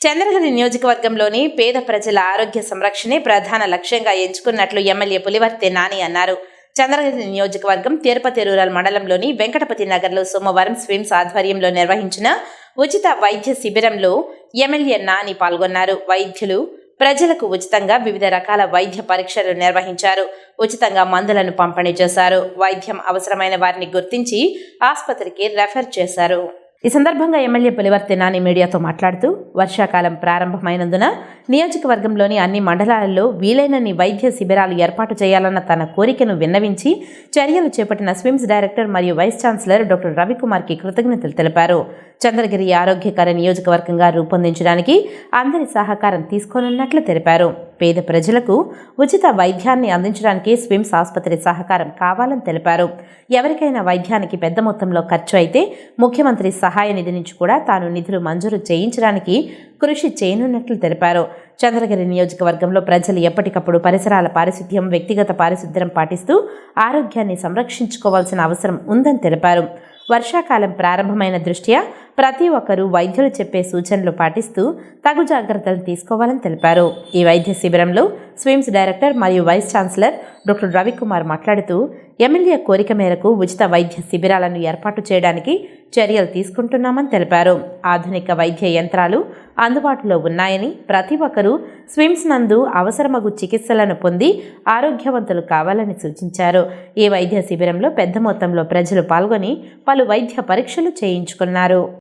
చంద్రగిరి నియోజకవర్గంలోని పేద ప్రజల ఆరోగ్య సంరక్షణే ప్రధాన లక్ష్యంగా ఎంచుకున్నట్లు ఎమ్మెల్యే పులివర్తె నాని అన్నారు. చంద్రగిరి నియోజకవర్గం తిరుపతి రూరల్ మండలంలోని వెంకటపతి నగర్లో సోమవారం స్విమ్స్ ఆధ్వర్యంలో నిర్వహించిన ఉచిత వైద్య శిబిరంలో ఎమ్మెల్యే నాని పాల్గొన్నారు. వైద్యులు ప్రజలకు ఉచితంగా వివిధ రకాల వైద్య పరీక్షలు నిర్వహించారు. ఉచితంగా మందులను పంపిణీ చేశారు. వైద్యం అవసరమైన వారిని గుర్తించి ఆసుపత్రికి రెఫర్ చేశారు. ఈ సందర్భంగా ఎమ్మెల్యే పులివర్తి నాని మీడియాతో మాట్లాడుతూ వర్షాకాలం ప్రారంభమైనందున నియోజకవర్గంలోని అన్ని మండలాలలో వీలైనన్ని వైద్య శిబిరాలు ఏర్పాటు చేయాలన్న తన కోరికను విన్నవించి చర్యలు చేపట్టిన స్విమ్స్ డైరెక్టర్ మరియు వైస్ ఛాన్సలర్ డాక్టర్ రవికుమార్కి కృతజ్ఞతలు తెలిపారు. చంద్రగిరి ఆరోగ్యకర నియోజకవర్గంగా రూపొందించడానికి అందరి సహకారం తీసుకోనున్నట్లు తెలిపారు. పేద ప్రజలకు ఉచిత వైద్యాన్ని అందించడానికి స్విమ్స్ ఆసుపత్రి సహకారం కావాలని తెలిపారు. ఎవరికైనా వైద్యానికి పెద్ద మొత్తంలో ఖర్చు అయితే ముఖ్యమంత్రి సహాయ నిధి నుంచి కూడా తాను నిధులు మంజూరు చేయించడానికి కృషి చేయనున్నట్లు తెలిపారు. చంద్రగిరి నియోజకవర్గంలో ప్రజలు ఎప్పటికప్పుడు పరిసరాల పారిశుద్ధ్యం వ్యక్తిగత పారిశుద్ధ్యం పాటిస్తూ ఆరోగ్యాన్ని సంరక్షించుకోవాల్సిన అవసరం ఉందని తెలిపారు. వర్షాకాలం ప్రారంభమైన దృష్ట్యా ప్రతి ఒక్కరూ వైద్యులు చెప్పే సూచనలు పాటిస్తూ తగు జాగ్రత్తలు తీసుకోవాలని తెలిపారు. ఈ వైద్య శిబిరంలో స్విమ్స్ డైరెక్టర్ మరియు వైస్ ఛాన్సలర్ డాక్టర్ రవికుమార్ మాట్లాడుతూ ఎమ్మెల్యే కోరిక మేరకు ఉచిత వైద్య శిబిరాలను ఏర్పాటు చేయడానికి చర్యలు తీసుకుంటున్నామని తెలిపారు. ఆధునిక వైద్య యంత్రాలు అందుబాటులో ఉన్నాయని ప్రతి ఒక్కరూ స్విమ్స్ నందు అవసరమగు చికిత్సలను పొంది ఆరోగ్యవంతులు కావాలని సూచించారు. ఈ వైద్య శిబిరంలో పెద్ద మొత్తంలో ప్రజలు పాల్గొని పలు వైద్య పరీక్షలు చేయించుకున్నారు.